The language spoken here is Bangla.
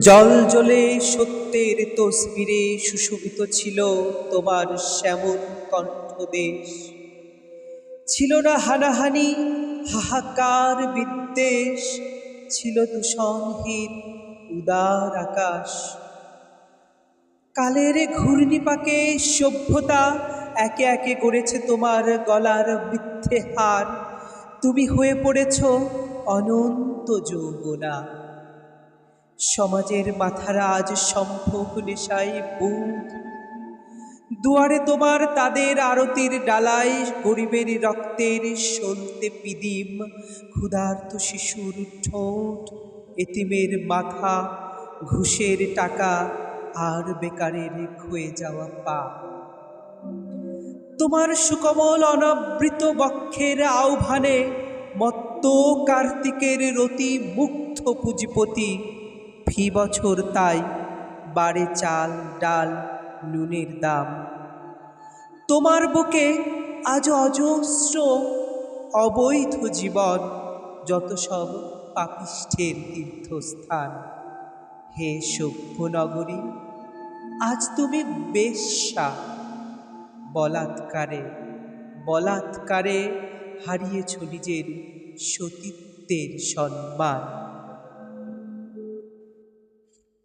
জল জ্বলে সত্যের তসবিরে সুশোভিত ছিল তোমার শ্যামল কণ্ঠদেশ। ছিল না হানাহানি, হাহাকার বিদ্বেষ, ছিল দূষণহীন উদার আকাশ। কালের ঘূর্ণিপাকে সভ্যতা একে একে গড়েছে তোমার গলার মিথ্যে হার। তুমি হয়ে পড়েছ অনন্ত যৌবনা। সমাজের মাথারা আজ সম্ভোগ নেশায় বুক। দুয়ারে তোমার তাদের আরতির ডালায়, গরিবের রক্তের সলতে পিদিম, ক্ষুধার্ত শিশুর ঠোঁট, এতিমের মাথা, ঘুষের টাকা, আর বেকারের ক্ষয়ে যাওয়া পা। তোমার সুকমল অনাবৃত বক্ষের আহ্বানে মত্ত কার্তিকের রতি মুগ্ধ পুঁজিপতি ফি বছর তাই বাড়ে চাল, ডাল, নুনের দাম। তোমার বুকে আজ অজস্র অবৈধ জীবন, যত সব পাপিষ্ঠের তীর্থস্থান। হে সভ্য নগরী আজ তুমি বেশ্যা। বলাৎকারে বলাৎকারে হারিয়েছ নিজের সতীত্বের সম্মান।